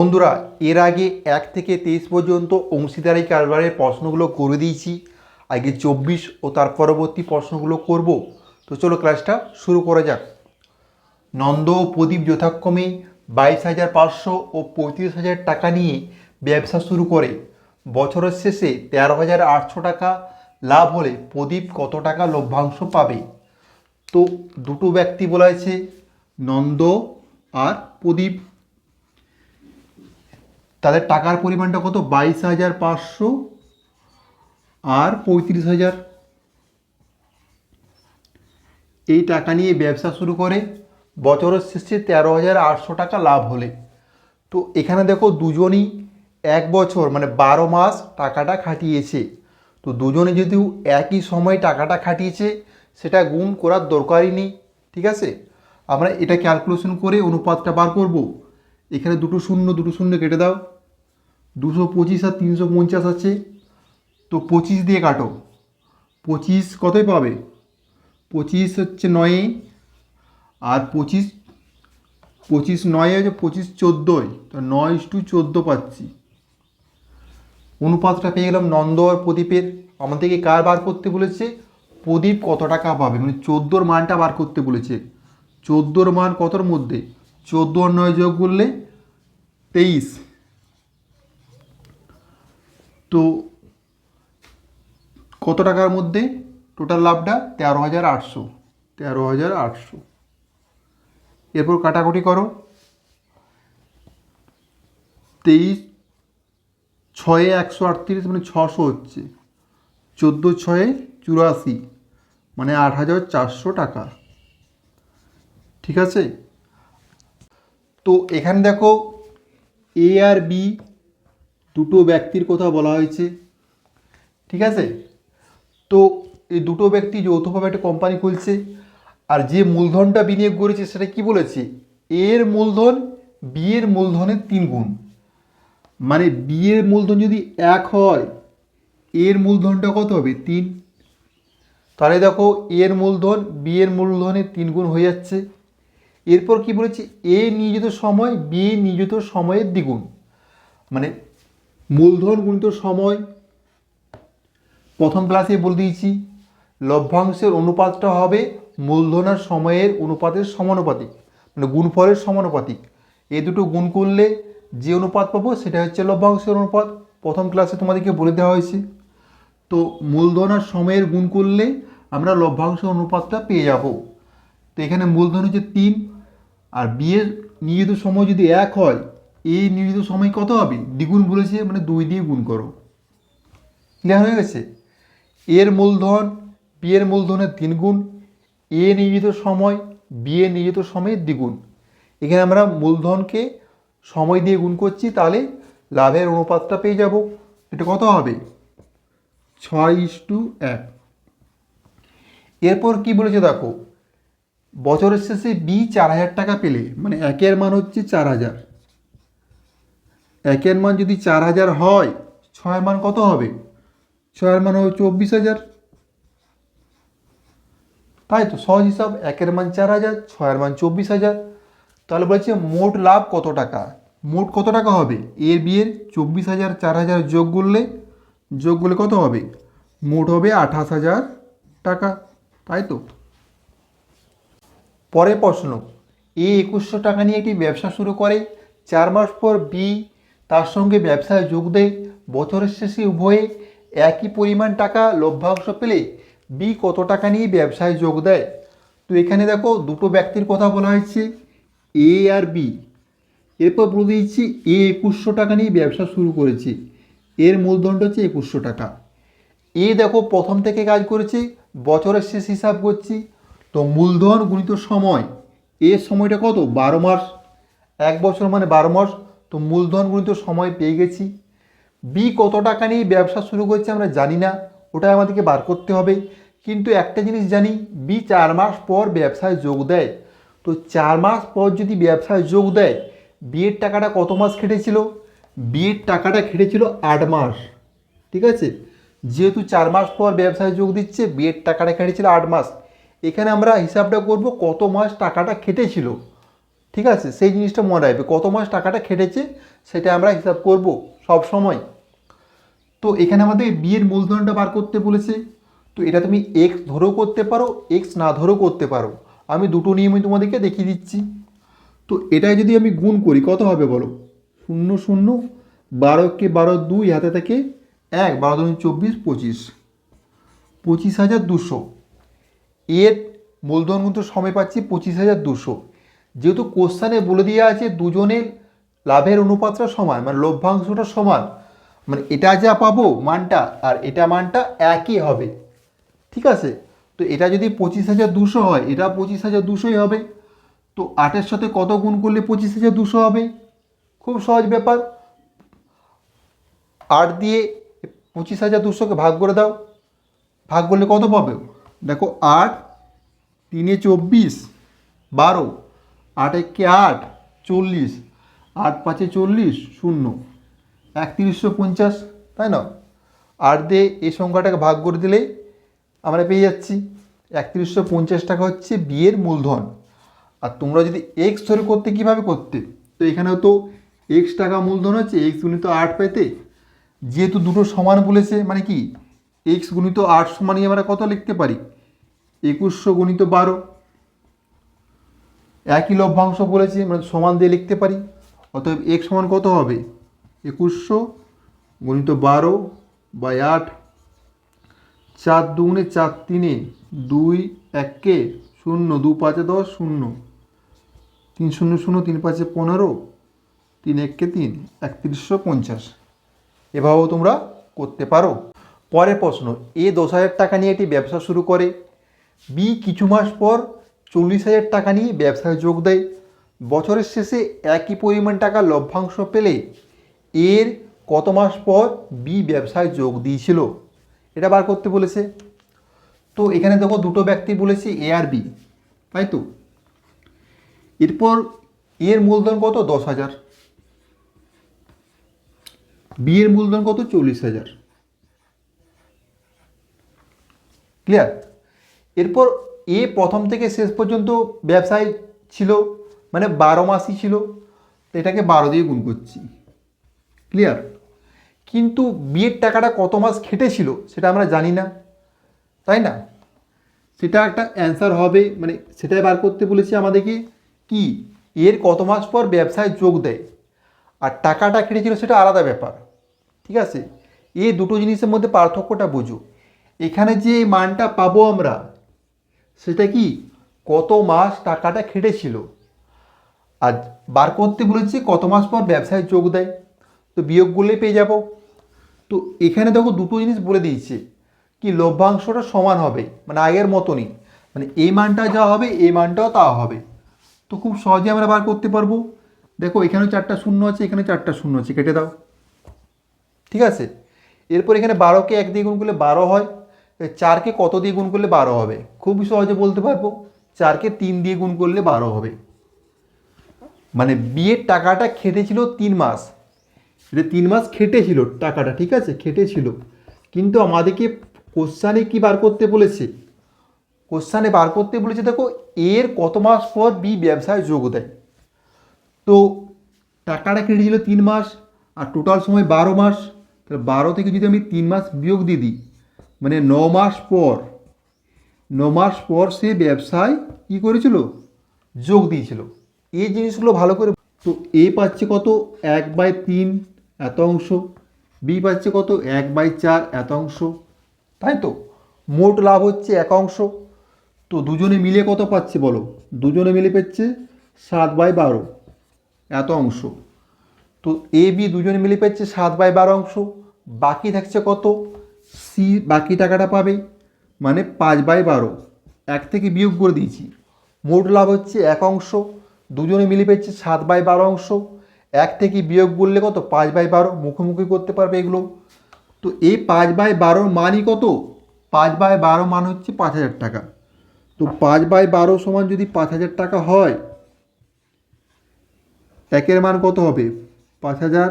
বন্ধুরা, এর আগে এক থেকে তেইশ পর্যন্ত অংশীদারি কারবারের প্রশ্নগুলো করে দিয়েছি। আগে চব্বিশ ও তার পরবর্তী প্রশ্নগুলো করব। তো চলো ক্লাসটা শুরু করা যাক। নন্দ ও প্রদীপ যথাক্রমে বাইশ হাজার পাঁচশো ও পঁয়ত্রিশ হাজার টাকা নিয়ে ব্যবসা শুরু করে। বছরের শেষে তেরো হাজার আটশো টাকা লাভ হলে প্রদীপ কত টাকা লভ্যাংশ পাবে? তো দুটো ব্যক্তি বলা হয়েছে, নন্দ আর প্রদীপ। তাদের টাকার পরিমাণটা কত? বাইশ হাজার পাঁচশো আর পঁয়ত্রিশ হাজার। এই টাকা নিয়ে ব্যবসা শুরু করে বছরের শেষে তেরো হাজার আটশো টাকা লাভ হলে। তো এখানে দেখো দুজনই এক বছর মানে বারো মাস টাকাটা খাটিয়েছে। তো দুজনে যদিও একই সময় টাকাটা খাটিয়েছে, সেটা গুণ করার দরকারই নেই, ঠিক আছে? আমরা এটা ক্যালকুলেশন করে অনুপাতটা বার করব। এখানে দুটো শূন্য দুটো শূন্য কেটে দাও। দুশো পঁচিশ আর তিনশো পঞ্চাশ আছে। তো পঁচিশ দিয়ে কাটো। পঁচিশ কতই পাবে? পঁচিশ হচ্ছে নয়ে। আর পঁচিশ পঁচিশ নয় হচ্ছে পঁচিশ চোদ্দোয় তো নয় টু চোদ্দ পাচ্ছি। অনুপাতটা পেয়ে গেলাম নন্দ আর প্রদীপের। আমাদেরকে কার বার করতে বলেছে? প্রদীপ কত টাকা পাবে? মানে চোদ্দোর মানটা বার করতে বলেছে। চোদ্দোর মান কতর মধ্যে? চোদ্দ আর নয় যোগ করলে তেইশ। তো কত টাকার মধ্যে? টোটাল লাভটা তেরো হাজার আটশো। তেরো হাজার আটশো। এরপর কাটাকুটি করো। তেইশ, ছয়ে একশো আটত্রিশ মানে ছশো হচ্ছে। চোদ্দ, ছয়ে চুরাশি মানে আট হাজার চারশো টাকা। ঠিক আছে? তো এখানে দেখো এ আর বি দুটো ব্যক্তির কথা বলা হয়েছে। ঠিক আছে? তো এই দুটো ব্যক্তি যৌথভাবে একটা কোম্পানি খুলছে, আর যে মূলধনটা বিনিয়োগ করেছে সেটা কি বলেছে? এর মূলধন বিয়ের মূলধনের তিন গুণ। মানে বিয়ের মূলধন যদি এক হয় এর মূলধনটা কত হবে? তিন। তাহলে দেখো এর মূলধন বিয়ের মূলধনের তিন গুণ হয়ে যাচ্ছে। এরপর কি বলেছে? এ নিয়োজিত সময় বি নিয়োজিত সময়ের দ্বিগুণ। মানে মূলধন গুণিত সময়। প্রথম ক্লাসে বলে দিয়েছি, লভ্যাংশের অনুপাতটা হবে মূলধন আর সময়ের অনুপাতের সমানুপাতিক মানে গুণফলের সমানুপাতিক। এ দুটো গুণ করলে যে অনুপাত পাবো সেটা হচ্ছে লভ্যাংশের অনুপাত। প্রথম ক্লাসে তোমাদেরকে বলে দেওয়া হয়েছে। তো মূলধন আর সময়ের গুণ করলে আমরা লভ্যাংশ অনুপাতটা পেয়ে যাব। তো এখানে মূলধন হচ্ছে তিন, আর বিয়ের নিয়োজিত সময় যদি এক হয় এই নিয়োজিত সময় কত হবে? দ্বিগুণ বলেছে মানে দুই দিয়ে গুণ করো। ক্লিয়ার হয়ে গেছে? এর মূলধন বি এর মূলধনের তিন গুণ এ নিয়োজিত সময় বি এ নিয়োজিত সময়ের দ্বিগুণ। এখানে আমরা মূলধনকে সময় দিয়ে গুণ করছি, তাহলে লাভের অনুপাতটা পেয়ে যাব। এটা কত হবে? ছয় ইস টু এক। এরপর কি বলেছে দেখো? বছরের শেষে বি চার হাজার টাকা পেলে মানে একের মান হচ্ছে চার হাজার। একের মান যদি চার হাজার হয়, ছয়ের মান কত হবে? ছয়ের মান হবে চব্বিশ হাজার। তাই তো, সহজ হিসাব, একের মান চার হাজার, ছয়ের মান চব্বিশ হাজার। তাহলে বলছে মোট লাভ কত টাকা? মোট কত টাকা হবে? এর বিয়ের চব্বিশ হাজার, চার হাজার যোগ করলে যোগ করলে কত হবে? মোট হবে আঠাশ হাজার টাকা। তাই তো? পরের প্রশ্ন, এ একুশশো টাকা নিয়ে একটি ব্যবসা শুরু করে, চার মাস পর বি তার সঙ্গে ব্যবসায় যোগ দেয়। বছরের শেষে উভয়ে একই পরিমাণ টাকা লভ্যাংশ পেলে বি কত টাকা নিয়ে ব্যবসায় যোগ দেয়? তো এখানে দেখো দুটো ব্যক্তির কথা বলা হয়েছে, এ আর বি। এরপর বলে দিচ্ছি এ একুশশো টাকা নিয়ে ব্যবসা শুরু করেছে। এর মূলধনটা হচ্ছে একুশশো টাকা। এ দেখো প্রথম থেকে কাজ করেছে, বছরের শেষ হিসাব করছি। তো মূলধন গুণিত সময় এর সময়টা কত? বারো মাস। এক বছর মানে বারো মাস। তো মূলধন গুণিত সময় পেয়ে গেছি। বি কত টাকা নিয়ে ব্যবসা শুরু করছে আমরা জানি না ওটা আমাদেরকে বার করতে হবে। কিন্তু একটা জিনিস জানি বি চার মাস পর ব্যবসায় যোগ দেয়। তো চার মাস পর যদি ব্যবসায় যোগ দেয় বিয়ের টাকাটা কত মাস খেটেছিল? বিয়ের টাকাটা খেটেছিল আট মাস। ঠিক আছে? যেহেতু চার মাস পর ব্যবসায় যোগ দিচ্ছে বিয়ের টাকাটা খেটেছিল আট মাস। এখানে আমরা হিসাবটা করব কত মাস টাকাটা খেটেছিল। ঠিক আছে? সেই জিনিসটা মনে রাখবে। কত মাস টাকাটা খেটেছে সেটা আমরা হিসাব করব সব সময়। তো এখানে আমাদের বিয়ের মূলধনটা বার করতে বলেছে। তো এটা তুমি এক্স ধরেও করতে পারো এক্স না ধরেও করতে পারো। আমি দুটো নিয়মই তোমাদেরকে দেখিয়ে দিচ্ছি। তো এটাই যদি আমি গুণ করি, কত হবে বলো? শূন্য শূন্য বারোকে বারো দুই, হাতে থেকে এক, বারো দুই, চব্বিশ, পঁচিশ। পঁচিশ হাজার দুশো। এর মূলধন কিন্তু সময় পাচ্ছি পঁচিশ হাজার দুশো। যেহেতু কোশ্চানে বলে দেওয়া আছে দুজনের লাভের অনুপাতটা সমান মানে লভ্যাংশটা সমান মানে এটা যা পাবো মানটা আর এটা মানটা একই হবে। ঠিক আছে? তো এটা যদি পঁচিশ হাজার দুশো হয়, এটা পঁচিশ হাজার দুশোই হবে। তো আটের সাথে কত গুণ করলে পঁচিশ হাজার দুশো হবে? খুব সহজ ব্যাপার। আট দিয়ে পঁচিশ হাজার দুশোকে ভাগ করে দাও। ভাগ করলে কত পাবে? দেখো, আট, তিনে চব্বিশ, বারো আট একে আট, চল্লিশ। আট পাঁচে চল্লিশ, শূন্য। একত্রিশশো পঞ্চাশ, তাই না? আট দিয়ে এই সংখ্যাটাকে ভাগ করে দিলেই আমরা পেয়ে যাচ্ছি। একত্রিশশো পঞ্চাশ টাকা হচ্ছে বিয়ের মূলধন। আর তোমরা যদি এক্স ধরে করতে, কীভাবে করতে? তো এখানেও তো এক্স টাকা মূলধন হচ্ছে এক্স গুণিত আট পেতে। যেহেতু দুটো সমান বলেছে মানে কি? এক্স গুণিত আট সমানই আমরা কত লিখতে পারি? একুশশো গুণিত বারো। একই লভ্যাংশ বলেছি মানে সমান দিয়ে লিখতে পারি। অতএব এক সমান কত হবে? একুশশো গুণিত বারো বাই আট চার দুগুণে চার তিনে দুই একে শূন্য, দু পাঁচে দশ শূন্য। তিন শূন্য শূন্য, তিন পাঁচে পনেরো, তিন একে তিন, একত্রিশশো পঞ্চাশ। এভাবেও তোমরা করতে পারো। পরের প্রশ্ন, এ দশ হাজার টাকা নিয়ে একটি ব্যবসা শুরু করে। বি, কিছু মাস পর চল্লিশ হাজার টাকা নিয়ে ব্যবসায় যোগ দেয়। বছরের শেষে একই পরিমাণ টাকা লভ্যাংশ পেলে এর কত মাস পর বি ব্যবসায় যোগ দিয়েছিল? এটা বার করতে বলেছে। তো এখানে দেখো দুটো ব্যক্তি বলেছে এ আর বি তাই তো? এরপর এর মূলধন কত? দশ হাজার। বি এর মূলধন কত? চল্লিশ হাজার। ক্লিয়ার এরপর এ প্রথম থেকে শেষ পর্যন্ত ব্যবসায় ছিল মানে বারো মাসই ছিল তো এটাকে বারো দিয়ে গুণ করছি। ক্লিয়ার কিন্তু বিয়ের টাকাটা কত মাস খেটেছিল সেটা আমরা জানি না, তাই না? সেটা একটা অ্যান্সার হবে মানে সেটাই বার করতে বলেছি আমাদেরকে কি এর কত মাস পর ব্যবসায় যোগ দেয় আর টাকাটা কেটেছিল সেটা আলাদা ব্যাপার, ঠিক আছে? এই দুটো জিনিসের মধ্যে পার্থক্যটা বুঝো। এখানে যে মানটা পাবো আমরা সেটা কি কত মাস টাকাটা খেটেছিল? আর বার করতে বলেছি কত মাস পর ব্যবসায় যোগ দেয়? তো বিয়োগ করলেই পেয়ে যাব। তো এখানে দেখো দুটো জিনিস বলে দিয়েছে কি লভ্যাংশটা সমান হবে মানে আগের মতনই। মানে এই মানটা যা হবে এই মানটাও তা হবে। তো খুব সহজে আমরা বার করতে পারব। দেখো এখানেও চারটা শূন্য আছে এখানে চারটা শূন্য আছে, কেটে দাও। ঠিক আছে? এরপর এখানে বারোকে এক দিয়ে গুণ করলে বারো হয়। চারকে কত দিয়ে গুণ করলে বারো হবে? খুব সহজে বলতে পারব, চারকে তিন দিয়ে গুণ করলে বারো হবে। মানে বিয়ের টাকাটা খেটেছিল তিন মাস। এটা তিন মাস খেটেছিল টাকাটা, ঠিক আছে? খেটেছিল। কিন্তু আমাদেরকে কোশ্চানে কি বার করতে বলেছে? কোশ্চানে বার করতে বলেছে, দেখো, এর কত মাস পর বি ব্যবসায় যোগ দেয়। তো টাকাটা কেটেছিল তিন মাস, আর টোটাল সময় বারো মাস। তাহলে বারো থেকে যদি আমি তিন মাস বিয়োগ দিয়ে দিই মানে ন মাস পর, ন মাস পর সে ব্যবসায় কী করেছিল? যোগ দিয়েছিল। এই জিনিসগুলো ভালো করে তো এ পাচ্ছে কত? এক বাই তিন এত অংশ। বি পাচ্ছে কত? এক বাই চার এত অংশ। তাই তো? মোট লাভ হচ্ছে এক অংশ। তো দুজনে মিলে কত পাচ্ছে বলো? দুজনে মিলে পাচ্ছে সাত বাই বারো এত অংশ। তো এ বি দুজনে মিলে পাচ্ছে সাত বাই বারো অংশ। বাকি থাকছে কত? সি বাকি টাকাটা পাবে মানে পাঁচ বাই বারো। এক থেকে বিয়োগ করে দিয়েছি। মোট লাভ হচ্ছে এক অংশ। দুজনে মিলে পেয়েছে সাত বাই বারো অংশ। এক থেকে বিয়োগ করলে কত? পাঁচ বাই বারো। মুখোমুখি করতে পারবে এগুলো। তো এই পাঁচ বাই বারোর মানই কত? পাঁচ বাই বারো মান হচ্ছে পাঁচ হাজার টাকা। তো পাঁচ বাই বারো সমান যদি পাঁচ হাজার টাকা হয়, একের মান কত হবে? পাঁচ হাজার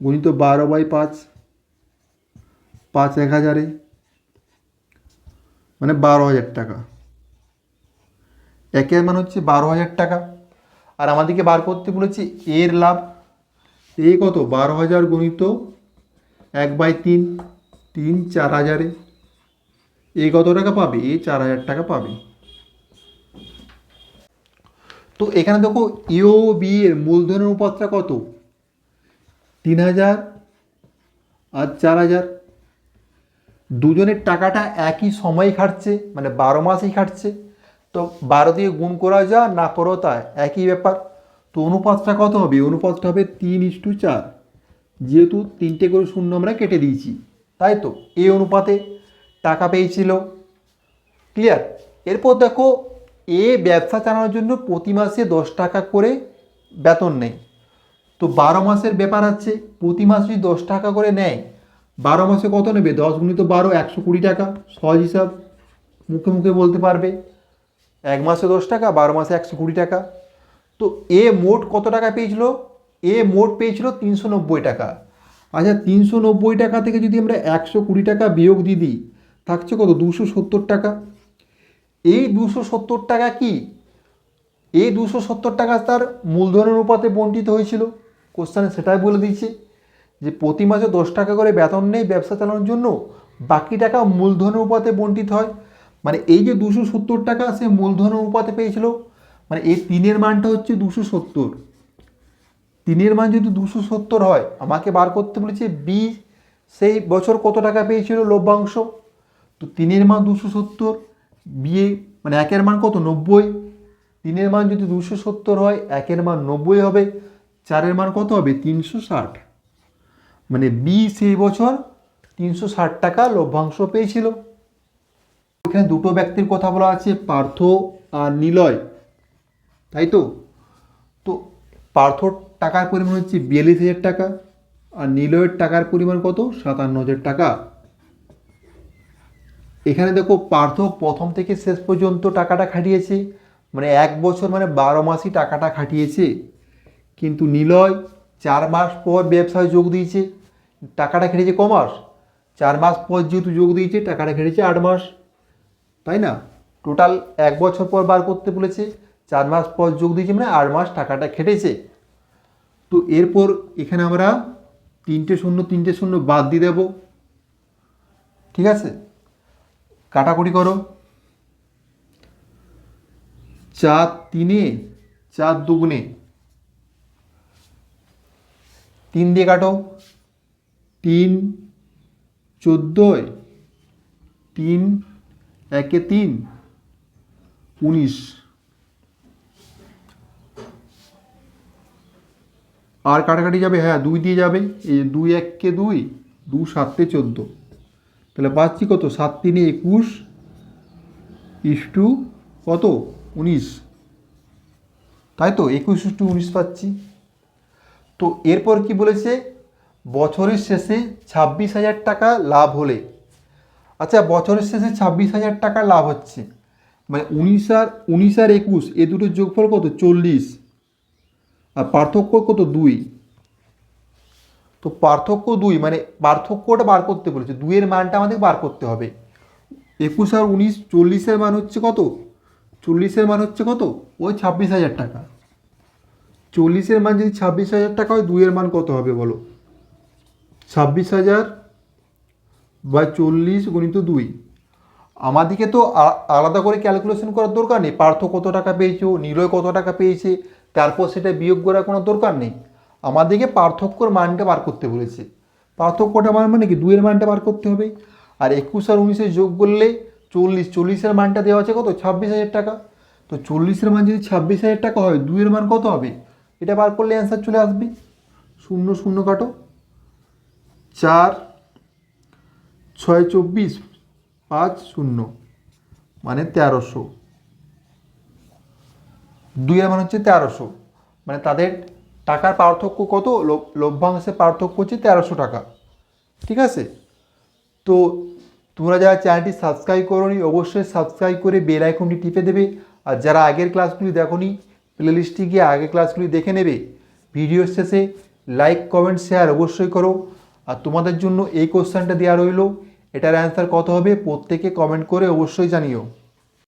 গুণিত বারো বাই পাঁচ। পাঁচ, এক হাজারে। মানে বারো হাজার টাকা। একের মান হচ্ছে বারো হাজার টাকা। আর আমাদেরকে বার করতে বলেছে এর লাভ। এ কত? বারো হাজার গণিত এক বাই তিন তিন চার হাজারে। এ কত টাকা পাবে? এ চার হাজার টাকা পাবে। তো এখানে দেখো ইও বি এর মূলধনের উপাত্রা কত? তিন হাজার আর চার হাজার। দুজনের টাকাটা একই সময় খাটছে মানে বারো মাসেই খাটছে। তো বারো দিয়ে গুণ করা যা, না করো তা, একই ব্যাপার। তো অনুপাতটা কত হবে? অনুপাতটা হবে তিন ইস্টু চার। যেহেতু তিনটে করে শূন্য আমরা কেটে দিয়েছি, তাই তো? এই অনুপাতে টাকা পেয়েছিল। ক্লিয়ার এরপর দেখো, এ ব্যবসা চালানোর জন্য প্রতি মাসে দশ টাকা করে বেতন নেয়। তো বারো মাসের ব্যাপার আছে, প্রতি মাসে যদি দশ টাকা করে নেয় বারো মাসে কত নেবে? দশ গুণিত বারো, একশো কুড়ি টাকা। সহজ হিসাব। মুখে মুখে বলতে পারবে। এক মাসে দশ টাকা, বারো মাসে একশো কুড়ি টাকা। তো এ মোট কত টাকা পেয়েছিল? এ মোট পেয়েছিল তিনশো নব্বই টাকা। আচ্ছা তিনশো নব্বই টাকা থেকে যদি আমরা একশো কুড়ি টাকা বিয়োগ দিয়ে দিই, থাকছে কত? দুশো সত্তর টাকা। এই দুশো সত্তর টাকা কি? এই দুশো সত্তর টাকা তার মূলধনের অনুপাতে বণ্টিত হয়েছিল। কোশ্চানে সেটাই বলে দিয়েছে। যে প্রতি মাসে দশ টাকা করে বেতন নেই ব্যবসা চালানোর জন্য, বাকি টাকা মূলধন উপাতে বণ্টিত হয়। মানে এই যে দুশো সত্তর টাকা সে মূলধন উপাতে পেয়েছিল মানে এই তিনের মানটা হচ্ছে দুশো সত্তর। তিনের মান যদি দুশো সত্তর হয়, আমাকে বার করতে বলেছে বি, সেই বছর কত টাকা পেয়েছিল লভ্যাংশ? তো তিনের মান দুশো সত্তর বিয়ে মানে একের মান কত? নব্বই। তিনের মান যদি দুশো সত্তর হয়, একের মান নব্বই হবে, চারের মান কত হবে? তিনশো ষাট। মানে বি সেই বছর তিনশো ষাট টাকা লভ্যাংশ পেয়েছিল। এখানে দুটো ব্যক্তির কথা বলা আছে, পার্থ আর নিলয়। তাই তো? তো পার্থর টাকার পরিমাণ হচ্ছে বিয়াল্লিশ হাজার টাকা আর নিলয়ের টাকার পরিমাণ কত? সাতান্ন হাজার টাকা। এখানে দেখো, পার্থ প্রথম থেকে শেষ পর্যন্ত টাকাটা খাটিয়েছে। মানে এক বছর মানে বারো মাসই টাকাটা খাটিয়েছে। কিন্তু নিলয় চার মাস পর ব্যবসায় যোগ দিয়েছে, টাকাটা খেটেছে ক মাস? চার মাস পর যেহেতু যোগ দিয়েছে, টাকাটা খেটেছে আট মাস। তাই না? টোটাল এক বছর পর বার করতে বলেছে, চার মাস পর যোগ দিয়েছে মানে আট মাস টাকাটা খেটেছে। তো এরপর এখানে আমরা তিনটে শূন্য তিনটে শূন্য বাদ দিয়ে দেব। ঠিক আছে? কাটাকুটি করো। চার তিনে, চার দুগুণে তিন দিয়ে কাটো। তিন চোদ্দোয় তিন, একে তিন। উনিশ। আর কাটাকাটি যাবে? হ্যাঁ দুই দিয়ে যাবে। এই দুই এককে দুই, দু সাতে চোদ্দ। তাহলে পাচ্ছি কত? সাত তিনে একুশ ইস্টু কত? উনিশ। তাই তো? একুশ ইস্টু উনিশ পাচ্ছি। তো এরপর কি বলেছে? বছরের শেষে ছাব্বিশ হাজার টাকা লাভ হলে। আচ্ছা বছরের শেষে ছাব্বিশ হাজার টাকা লাভ হচ্ছে। মানে উনিশ আর উনিশ আর একুশ, এ দুটোর যোগফল কত? চল্লিশ। আর পার্থক্য কত? দুই। তো পার্থক্য দুই মানে পার্থক্যটা বার করতে বলেছে। দুইয়ের মানটা আমাদের বার করতে হবে। একুশ আর উনিশ, চল্লিশের মান হচ্ছে কত? চল্লিশের মান হচ্ছে কত? ওই ছাব্বিশ হাজার টাকা। চল্লিশের মান যদি ছাব্বিশ হাজার টাকা হয়, দুইয়ের মান কত হবে বলো? ছাব্বিশ হাজার বা চল্লিশ গণিত দুই। আমাদেরকে তো আলাদা করে ক্যালকুলেশন করার দরকার নেই। পার্থ কত টাকা পেয়েছ, নিলয় কত টাকা পেয়েছে, তারপর সেটা বিয়োগ করার কোনো দরকার নেই। আমাদেরকে পার্থক্যর মানটা বার করতে বলেছে। পার্থক্যটা মান মানে কি? দুইয়ের মানটা বার করতে হবে। আর একুশ আর উনিশের যোগ করলে চল্লিশ, চল্লিশের মানটা দেওয়া আছে কত? ছাব্বিশ হাজার টাকা। তো চল্লিশের মান যদি ছাব্বিশ হাজার টাকা হয়, দুইয়ের মান কত হবে? এটা বার করলে অ্যান্সার চলে আসবে। শূন্য শূন্য কাটো। চার, ছয়, চব্বিশ, পাঁচ, শূন্য মানে তেরোশো। দুইয়ের মান হচ্ছে তেরোশো। মানে তাদের টাকার পার্থক্য কত? লভ্যাংশের পার্থক্য হচ্ছে তেরোশো টাকা। ঠিক আছে? তো তোমরা যারা চ্যানেলটি সাবস্ক্রাইব করোনি, অবশ্যই সাবস্ক্রাইব করে বেল আইকনটি টিপে দেবে। আর যারা আগের ক্লাসগুলি দেখোনি প্লেলিস্টে গিয়ে আগে ক্লাসগুলি দেখে নেবে। ভিডিও শেষে লাইক কমেন্ট শেয়ার অবশ্যই করো। আর তোমাদের জন্য এই কোশ্চেনটা দেওয়া রইল। এটার অ্যান্সার কত হবে প্রত্যেকে কমেন্ট করে অবশ্যই জানিও।